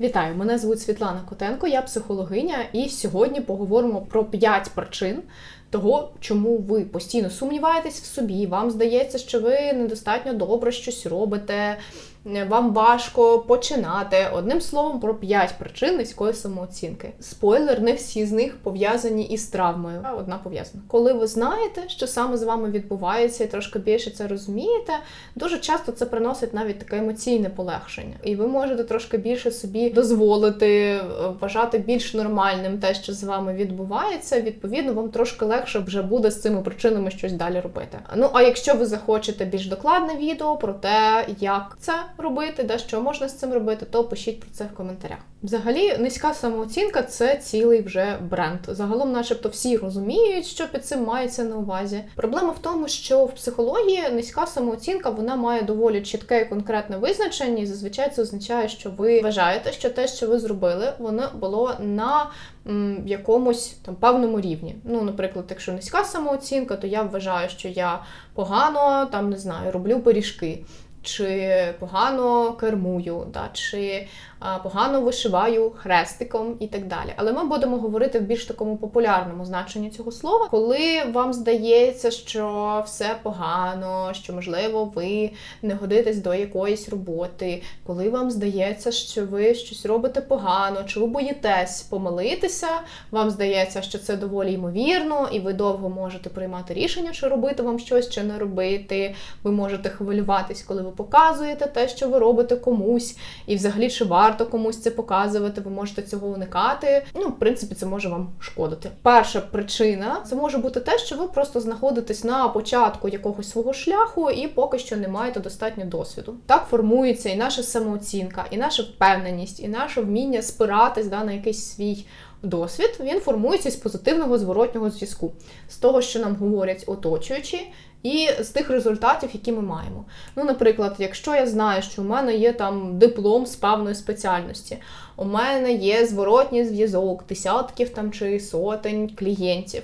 Вітаю, мене звуть Світлана Котенко, я психологиня, і сьогодні поговоримо про 5 причин того, чому ви постійно сумніваєтесь в собі. Вам здається, що ви недостатньо добре щось робите, вам важко починати. Одним словом, про 5 причин низької самооцінки. Спойлер, не всі з них пов'язані із травмою. Одна пов'язана. Коли ви знаєте, що саме з вами відбувається, і трошки більше це розумієте, дуже часто це приносить навіть таке емоційне полегшення. І ви можете трошки більше собі дозволити, е, вважати більш нормальним те, що з вами відбувається. Відповідно, вам трошки легше вже буде з цими причинами щось далі робити. Ну а якщо ви захочете більш докладне відео про те, як це робити, да, що можна з цим робити, то пишіть про це в коментарях. Взагалі, низька самооцінка це цілий вже бренд. Загалом, начебто, всі розуміють, що під цим мається на увазі. Проблема в тому, що в психології низька самооцінка вона має доволі чітке і конкретне визначення, і зазвичай це означає, що ви вважаєте, що те, що ви зробили, воно було на м, якомусь там певному рівні. Ну, наприклад, якщо низька самооцінка, то я вважаю, що я погано там не знаю, роблю пиріжки чи погано кермую, да, чи погано вишиваю хрестиком і так далі. Але ми будемо говорити в більш такому популярному значенні цього слова, коли вам здається, що все погано, що, можливо, ви не годитесь до якоїсь роботи, коли вам здається, що ви щось робите погано, чи ви боїтесь помилитися, вам здається, що це доволі ймовірно, і ви довго можете приймати рішення, чи робити вам щось, чи не робити. Ви можете хвилюватись, коли ви показуєте те, що ви робите комусь, і взагалі чи варто комусь це показувати, ви можете цього уникати. Ну, в принципі, це може вам шкодити. Перша причина це може бути те, що ви просто знаходитесь на початку якогось свого шляху і поки що не маєте достатньо досвіду. Так формується і наша самооцінка, і наша впевненість, і наше вміння спиратись да, на якийсь свій. Досвід він формується з позитивного зворотнього зв'язку, з того, що нам говорять оточуючі, і з тих результатів, які ми маємо. Ну, наприклад, якщо я знаю, що у мене є там диплом з певної спеціальності, у мене є зворотній зв'язок, десятків там чи сотень клієнтів.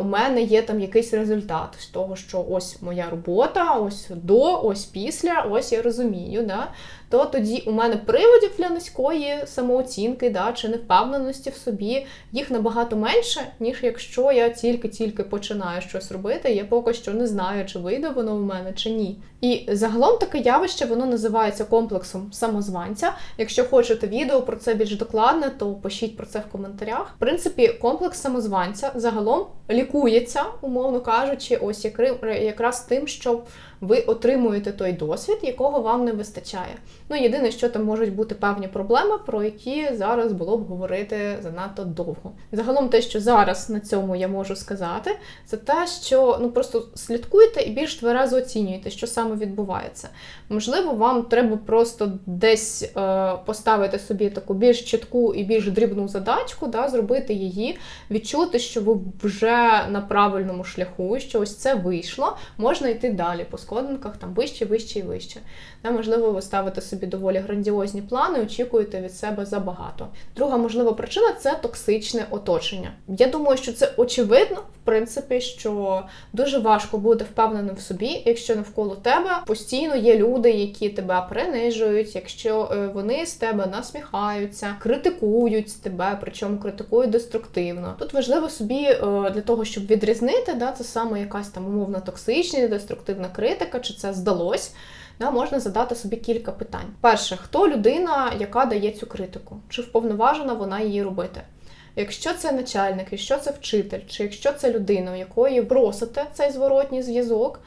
У мене є там якийсь результат з того, що ось моя робота, ось до, ось після, ось я розумію. Да? То тоді у мене приводів для низької самооцінки да, чи невпевненості в собі їх набагато менше, ніж якщо я тільки-тільки починаю щось робити, я поки що не знаю, чи вийде воно в мене чи ні. І загалом таке явище воно називається комплексом самозванця. Якщо хочете відео про це більш докладне, то пишіть про це в коментарях. В принципі, комплекс самозванця загалом лікується, умовно кажучи, ось якраз тим, що ви отримуєте той досвід, якого вам не вистачає. Ну, єдине, що там можуть бути певні проблеми, про які зараз було б говорити занадто довго. Загалом, те, що зараз на цьому я можу сказати, це те, що ну просто слідкуйте і більш тверезо оцінюєте, що саме відбувається. Можливо, вам треба просто десь е, поставити собі таку більш чітку і більш дрібну задачку, да, зробити її, відчути, що ви вже на правильному шляху, що ось це вийшло, можна йти далі по сходинках, там вище, вище і вище. Да, можливо, ви ставите собі доволі грандіозні плани, очікуєте від себе забагато. Друга можлива причина це токсичне оточення. Я думаю, що це очевидно, принципі, що дуже важко бути впевненим в собі, якщо навколо тебе постійно є люди, які тебе принижують, якщо е, вони з тебе насміхаються, критикують тебе, причому критикують деструктивно. Тут важливо собі е, для того, щоб відрізнити, да, це саме якась там умовно токсична, деструктивна критика, чи це здалось да, можна задати собі кілька питань. Перше, хто людина, яка дає цю критику? Чи вповноважена вона її робити? Якщо це начальник, якщо це вчитель, чи якщо це людина, у якої просите цей зворотній зв'язок,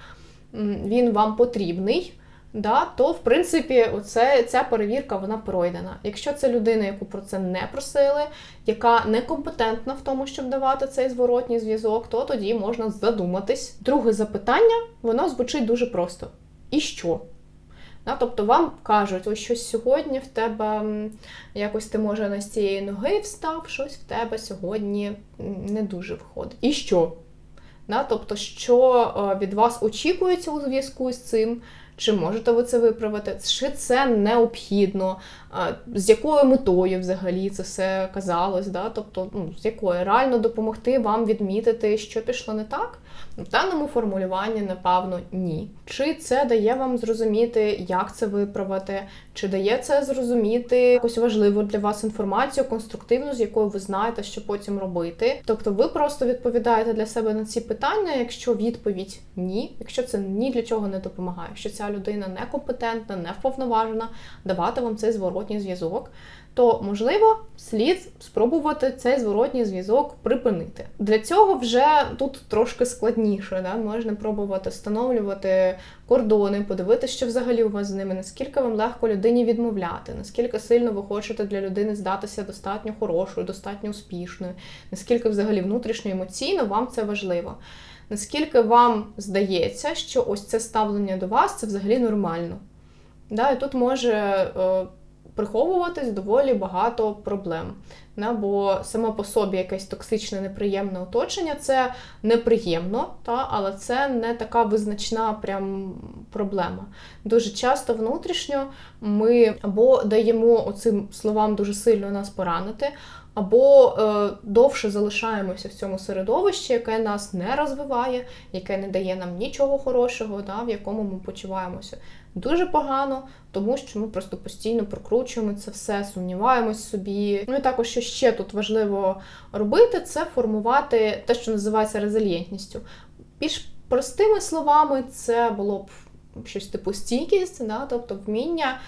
він вам потрібний, да, то в принципі оце, ця перевірка вона пройдена. Якщо це людина, яку про це не просили, яка некомпетентна в тому, щоб давати цей зворотній зв'язок, то тоді можна задуматись. Друге запитання, воно звучить дуже просто: і що? Тобто вам кажуть, ось щось сьогодні в тебе якось ти може на цієї ноги встав, щось в тебе сьогодні не дуже входить. І що? Тобто, що від вас очікується у зв'язку з цим, чи можете ви це виправити, чи це необхідно, з якою метою взагалі це все казалось, да? тобто ну, з якою реально допомогти вам відмітити, що пішло не так. В даному формулюванні, напевно, ні. Чи це дає вам зрозуміти, як це виправити, чи дає це зрозуміти якусь важливу для вас інформацію, конструктивну, з якою ви знаєте, що потім робити. Тобто ви просто відповідаєте для себе на ці питання, якщо відповідь ні, якщо це ні для чого не допомагає, якщо ця людина некомпетентна, не вповноважена, давати вам цей зворотній зв'язок то можливо слід спробувати цей зворотній зв'язок припинити. Для цього вже тут трошки складніше. Да? Можна пробувати встановлювати кордони, подивитися, що взагалі у вас з ними, наскільки вам легко людині відмовляти, наскільки сильно ви хочете для людини здатися достатньо хорошою, достатньо успішною, наскільки взагалі внутрішньо емоційно вам це важливо. Наскільки вам здається, що ось це ставлення до вас це взагалі нормально? Да, І тут може е, приховуватись доволі багато проблем. Да? Бо само по собі якесь токсичне, неприємне оточення це неприємно, та? але це не така визначна прям проблема. Дуже часто внутрішньо ми або даємо оцим словам дуже сильно нас поранити. Або е, довше залишаємося в цьому середовищі, яке нас не розвиває, яке не дає нам нічого хорошого, да, в якому ми почуваємося дуже погано, тому що ми просто постійно прокручуємо це все, сумніваємось собі. Ну і також, що ще тут важливо робити, це формувати те, що називається резильєнтністю. Більш простими словами, це було б щось типу стійкість, да, тобто вміння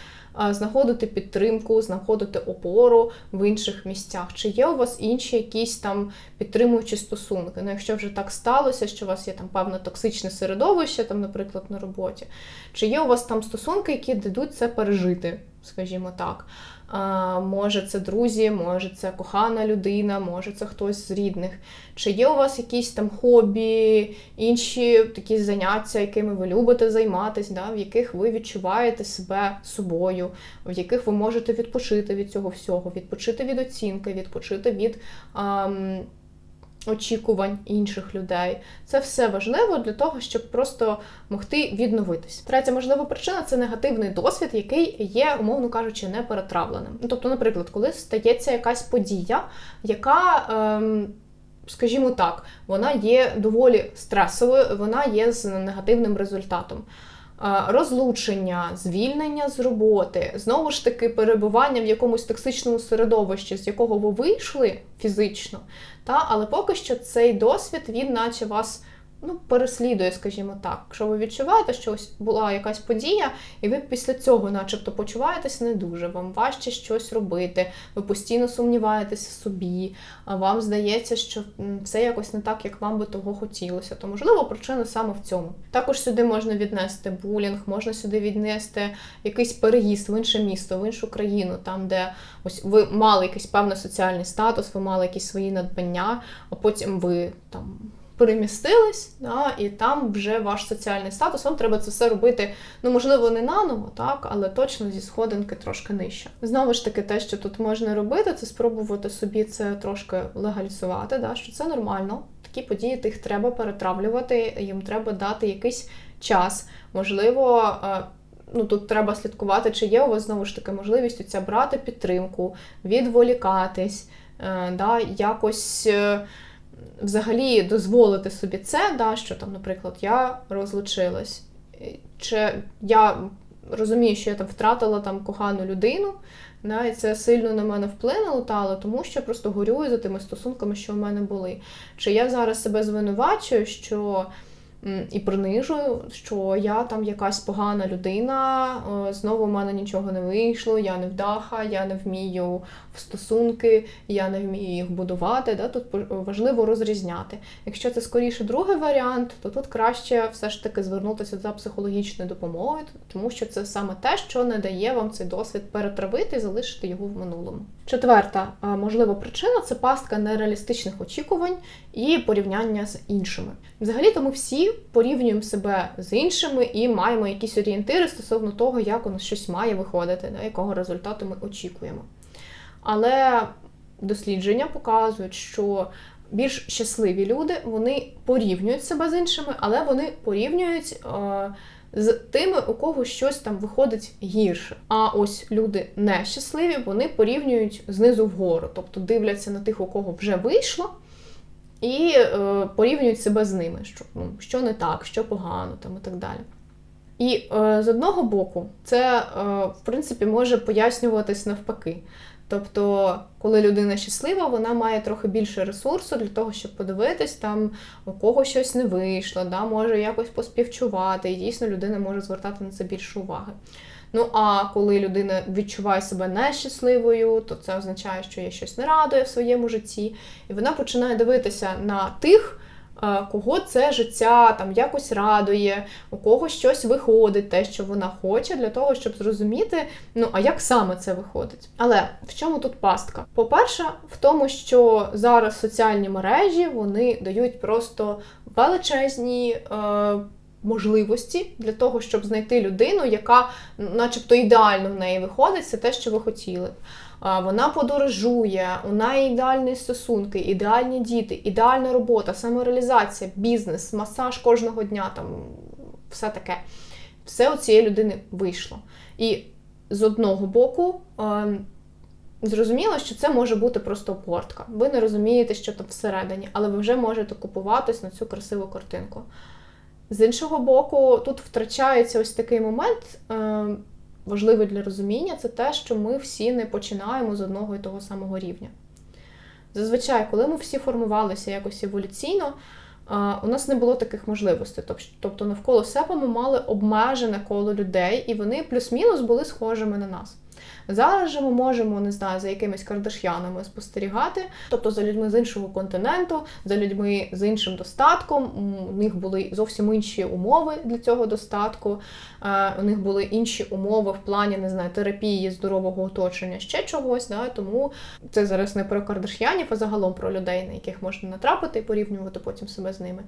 знаходити підтримку, знаходити опору в інших місцях. Чи є у вас інші якісь там підтримуючі стосунки? Ну, якщо вже так сталося, що у вас є там певне токсичне середовище, там, наприклад, на роботі, чи є у вас там стосунки, які дадуть це пережити, скажімо так. Може, це друзі, може це кохана людина, може це хтось з рідних. Чи є у вас якісь там хобі, інші такі заняття, якими ви любите займатися, да, в яких ви відчуваєте себе собою, в яких ви можете відпочити від цього всього, відпочити від оцінки, відпочити від. Ам, очікувань інших людей. Це все важливо для того, щоб просто могти відновитись. Третя можлива причина це негативний досвід, який є, умовно кажучи, не перетравленим. Ну, тобто, наприклад, коли стається якась подія, яка. Ем, Скажімо так, вона є доволі стресовою, вона є з негативним результатом розлучення, звільнення з роботи, знову ж таки, перебування в якомусь токсичному середовищі, з якого ви вийшли фізично, та, але поки що цей досвід, він наче вас ну, переслідує, скажімо так. Якщо ви відчуваєте, що ось була якась подія, і ви після цього, начебто, почуваєтесь не дуже, вам важче щось робити, ви постійно сумніваєтеся собі, а вам здається, що все якось не так, як вам би того хотілося. То, можливо, причина саме в цьому. Також сюди можна віднести булінг, можна сюди віднести якийсь переїзд в інше місто, в іншу країну, там, де ось ви мали якийсь певний соціальний статус, ви мали якісь свої надбання, а потім ви там перемістились, да, і там вже ваш соціальний статус. Вам треба це все робити, ну можливо, не наново, так, але точно зі сходинки трошки нижче. Знову ж таки, те, що тут можна робити, це спробувати собі це трошки легалізувати, да, що це нормально. Такі події тих треба перетравлювати, їм треба дати якийсь час. Можливо, е, ну тут треба слідкувати, чи є у вас знову ж таки можливість оця брати підтримку, відволікатись, е, да, якось. Е, взагалі дозволити собі це, да, що там, наприклад, я розлучилась, чи я розумію, що я там втратила там кохану людину, да, і це сильно на мене вплинуло, та, тому що просто горюю за тими стосунками, що в мене були. Чи я зараз себе звинувачую, що і принижую, що я там якась погана людина, знову в мене нічого не вийшло, я не вдаха, я не вмію в стосунки, я не вмію їх будувати. Да? Тут важливо розрізняти. Якщо це скоріше другий варіант, то тут краще все ж таки звернутися за психологічною допомогою, тому що це саме те, що не дає вам цей досвід перетравити і залишити його в минулому. Четверта можлива причина це пастка нереалістичних очікувань і порівняння з іншими. Взагалі, тому всі порівнюємо себе з іншими і маємо якісь орієнтири стосовно того, як у нас щось має виходити, да, якого результату ми очікуємо. Але дослідження показують, що більш щасливі люди вони порівнюють себе з іншими, але вони порівнюють. Е, з тими, у кого щось там виходить гірше. А ось люди нещасливі, вони порівнюють знизу вгору, тобто дивляться на тих, у кого вже вийшло. І е, порівнюють себе з ними, що ну, що не так, що погано там і так далі. І е, з одного боку, це е, в принципі може пояснюватись навпаки. Тобто, коли людина щаслива, вона має трохи більше ресурсу для того, щоб подивитись, там у кого щось не вийшло, да, може якось поспівчувати, і дійсно людина може звертати на це більше уваги. Ну а коли людина відчуває себе нещасливою, то це означає, що є щось не радує в своєму житті, і вона починає дивитися на тих. Е, кого це життя там якось радує, у кого щось виходить, те, що вона хоче, для того, щоб зрозуміти, ну а як саме це виходить. Але в чому тут пастка? По-перше, в тому, що зараз соціальні мережі вони дають просто величезні. Е, Можливості для того, щоб знайти людину, яка, начебто, ідеально в неї виходить, це те, що ви хотіли вона подорожує, у неї ідеальні стосунки, ідеальні діти, ідеальна робота, самореалізація, бізнес, масаж кожного дня, там все таке. Все у цієї людини вийшло. І з одного боку. Зрозуміло, що це може бути просто обгортка. Ви не розумієте, що там всередині, але ви вже можете купуватись на цю красиву картинку. З іншого боку, тут втрачається ось такий момент, ем, важливе для розуміння, це те, що ми всі не починаємо з одного і того самого рівня. Зазвичай, коли ми всі формувалися якось еволюційно, у нас не було таких можливостей. Тобто, навколо себе ми мали обмежене коло людей, і вони плюс-мінус були схожими на нас. Зараз же ми можемо, не знаю, за якимись кардаш'янами спостерігати, тобто за людьми з іншого континенту, за людьми з іншим достатком. У них були зовсім інші умови для цього достатку. Е, у них були інші умови в плані не знаю, терапії, здорового оточення, ще чогось. Да? Тому це зараз не про кардаш'янів, а загалом про людей, на яких можна натрапити і порівнювати потім себе з ними.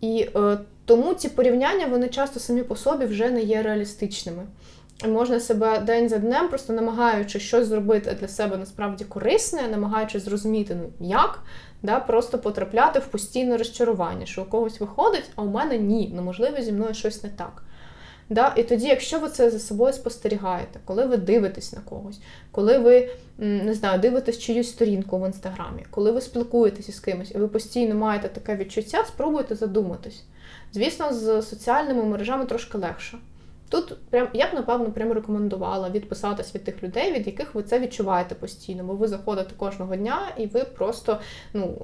І е, тому ці порівняння вони часто самі по собі вже не є реалістичними можна себе день за днем, просто намагаючись щось зробити для себе насправді корисне, намагаючись зрозуміти, ну як, да, просто потрапляти в постійне розчарування, що у когось виходить, а у мене ні. Ну, можливо, зі мною щось не так. Да? І тоді, якщо ви це за собою спостерігаєте, коли ви дивитесь на когось, коли ви не знаю, дивитесь чиюсь сторінку в інстаграмі, коли ви спілкуєтеся з кимось, і ви постійно маєте таке відчуття, спробуйте задуматись. Звісно, з соціальними мережами трошки легше. Тут прям я б напевно прям рекомендувала відписатись від тих людей, від яких ви це відчуваєте постійно, бо ви заходите кожного дня, і ви просто ну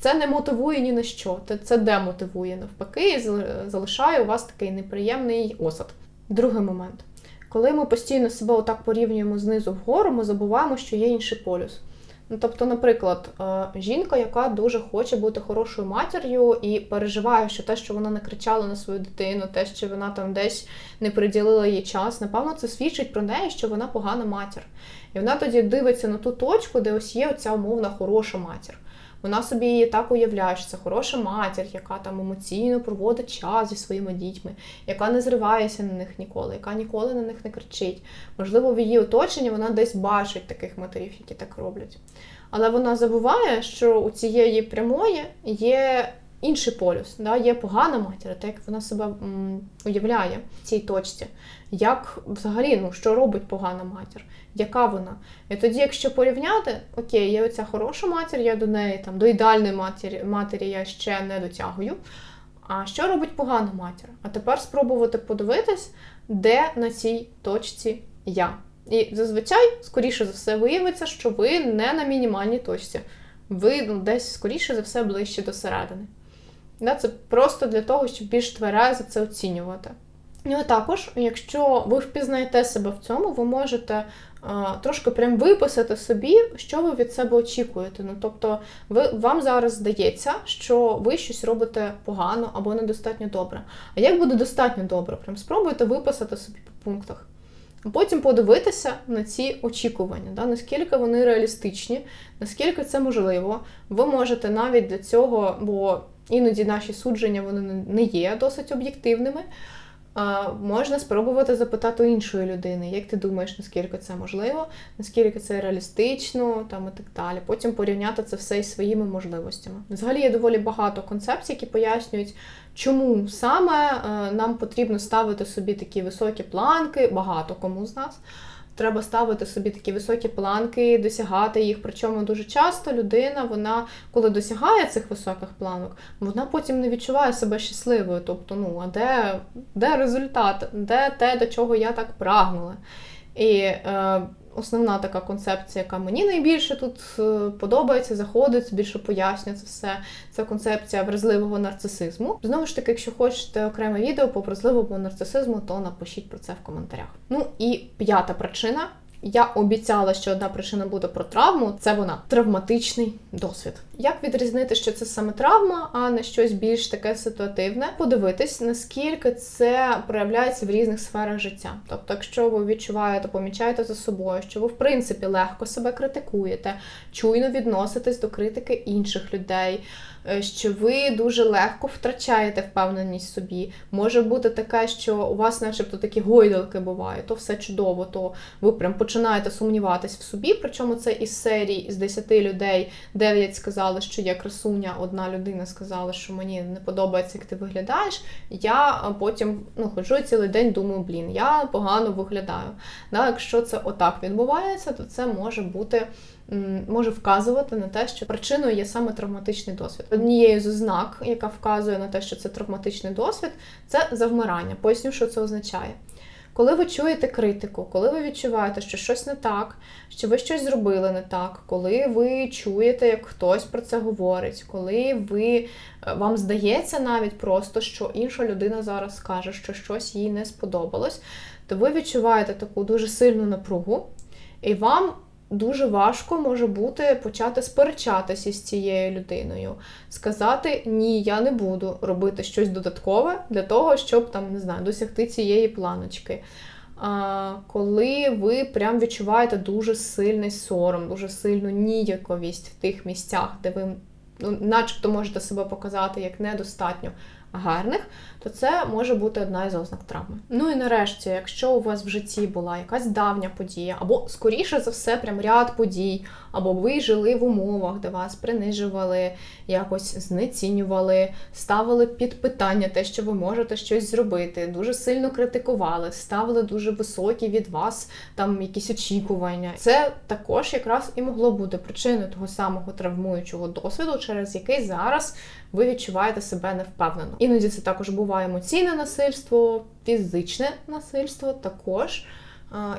це не мотивує ні на що. Це демотивує навпаки, і залишає у вас такий неприємний осад. Другий момент. Коли ми постійно себе отак порівнюємо знизу вгору, ми забуваємо, що є інший полюс. Ну, Тобто, наприклад, е, жінка, яка дуже хоче бути хорошою матір'ю і переживає, що те, що вона не кричала на свою дитину, те, що вона там десь не приділила їй час, напевно, це свідчить про неї, що вона погана матір. І вона тоді дивиться на ту точку, де ось є оця умовна хороша матір. Вона собі так уявляє, що це хороша матір, яка там емоційно проводить час зі своїми дітьми, яка не зривається на них ніколи, яка ніколи на них не кричить. Можливо, в її оточенні вона десь бачить таких матерів, які так роблять. Але вона забуває, що у цієї прямої є інший полюс, да? є погана матір, так як вона себе м, уявляє в цій точці. Як взагалі, ну, що робить погана матір? Яка вона? І тоді, якщо порівняти, окей, є оця хороша матір, я до неї там, до ідеальної матері, матері я ще не дотягую. А що робить погана матір? А тепер спробувати подивитись, де на цій точці я. І зазвичай, скоріше за все, виявиться, що ви не на мінімальній точці. Ви ну, десь, скоріше за все, ближче до середини. Це просто для того, щоб більш тверезо це оцінювати. Ну, а також, якщо ви впізнаєте себе в цьому, ви можете а, трошки прям виписати собі, що ви від себе очікуєте. Ну, Тобто, ви, вам зараз здається, що ви щось робите погано або недостатньо добре. А як буде достатньо добре? Прям спробуйте виписати собі по пунктах. Потім подивитися на ці очікування, да, наскільки вони реалістичні, наскільки це можливо. Ви можете навіть для цього, бо іноді наші судження вони не є досить об'єктивними. А, можна спробувати запитати у іншої людини, як ти думаєш, наскільки це можливо, наскільки це реалістично, там і так далі. Потім порівняти це все із своїми можливостями. Взагалі є доволі багато концепцій, які пояснюють, чому саме е, нам потрібно ставити собі такі високі планки, багато кому з нас. Треба ставити собі такі високі планки, досягати їх. Причому дуже часто людина, вона, коли досягає цих високих планок, вона потім не відчуває себе щасливою. Тобто, ну а де, де результат, де те, до чого я так прагнула? І е, основна така концепція, яка мені найбільше тут е, подобається, заходить, більше пояснює це все. Це концепція вразливого нарцисизму. Знову ж таки, якщо хочете окреме відео по вразливому нарцисизму, то напишіть про це в коментарях. Ну і п'ята причина. Я обіцяла, що одна причина буде про травму. Це вона травматичний досвід. Як відрізнити, що це саме травма, а не щось більш таке ситуативне? Подивитись, наскільки це проявляється в різних сферах життя. Тобто, якщо ви відчуваєте, помічаєте за собою, що ви в принципі легко себе критикуєте, чуйно відноситесь до критики інших людей. е, Що ви дуже легко втрачаєте впевненість собі. Може бути таке, що у вас, начебто, такі гойдалки бувають, то все чудово, то ви прям починаєте сумніватись в собі. Причому це із серії з 10 людей 9 сказали, що є красуня. Одна людина сказала, що мені не подобається, як ти виглядаєш. Я потім ну, ходжу і цілий день, думаю, блін, я погано виглядаю. Да, якщо це отак відбувається, то це може бути. Може вказувати на те, що причиною є саме травматичний досвід. Однією з ознак, яка вказує на те, що це травматичний досвід, це завмирання. Поясню, що це означає. Коли ви чуєте критику, коли ви відчуваєте, що щось не так, що ви щось зробили не так, коли ви чуєте, як хтось про це говорить, коли ви е, вам здається навіть просто, що інша людина зараз скаже, що щось їй не сподобалось, то ви відчуваєте таку дуже сильну напругу, і вам дуже важко може бути почати сперечатися з цією людиною, сказати ні, я не буду робити щось додаткове для того, щоб там не знаю, досягти цієї планочки. А, коли ви прям відчуваєте дуже сильний сором, дуже сильну ніяковість в тих місцях, де ви ну, начебто можете себе показати як недостатньо гарних, то це може бути одна із ознак травми. Ну і нарешті, якщо у вас в житті була якась давня подія, або скоріше за все, прям ряд подій, або ви жили в умовах, де вас принижували, якось знецінювали, ставили під питання те, що ви можете щось зробити, дуже сильно критикували, ставили дуже високі від вас там якісь очікування. Це також якраз і могло бути причиною того самого травмуючого досвіду, через який зараз ви відчуваєте себе невпевнено. Іноді це також буває емоційне насильство, фізичне насильство також.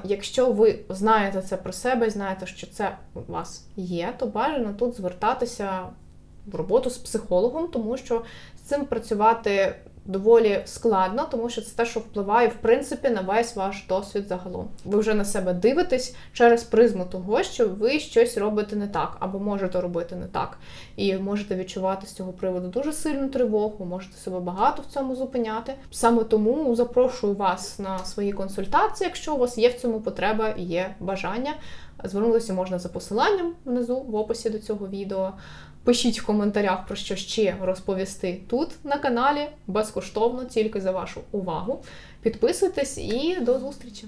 Якщо ви знаєте це про себе, і знаєте, що це у вас є, то бажано тут звертатися в роботу з психологом, тому що з цим працювати доволі складно, тому що це те, що впливає в принципі на весь ваш досвід загалом. Ви вже на себе дивитесь через призму того, що ви щось робите не так, або можете робити не так, і можете відчувати з цього приводу дуже сильну тривогу, можете себе багато в цьому зупиняти. Саме тому запрошую вас на свої консультації, якщо у вас є в цьому потреба і є бажання. Звернутися можна за посиланням внизу в описі до цього відео. Пишіть в коментарях про що ще розповісти тут на каналі безкоштовно, тільки за вашу увагу. Підписуйтесь і до зустрічі!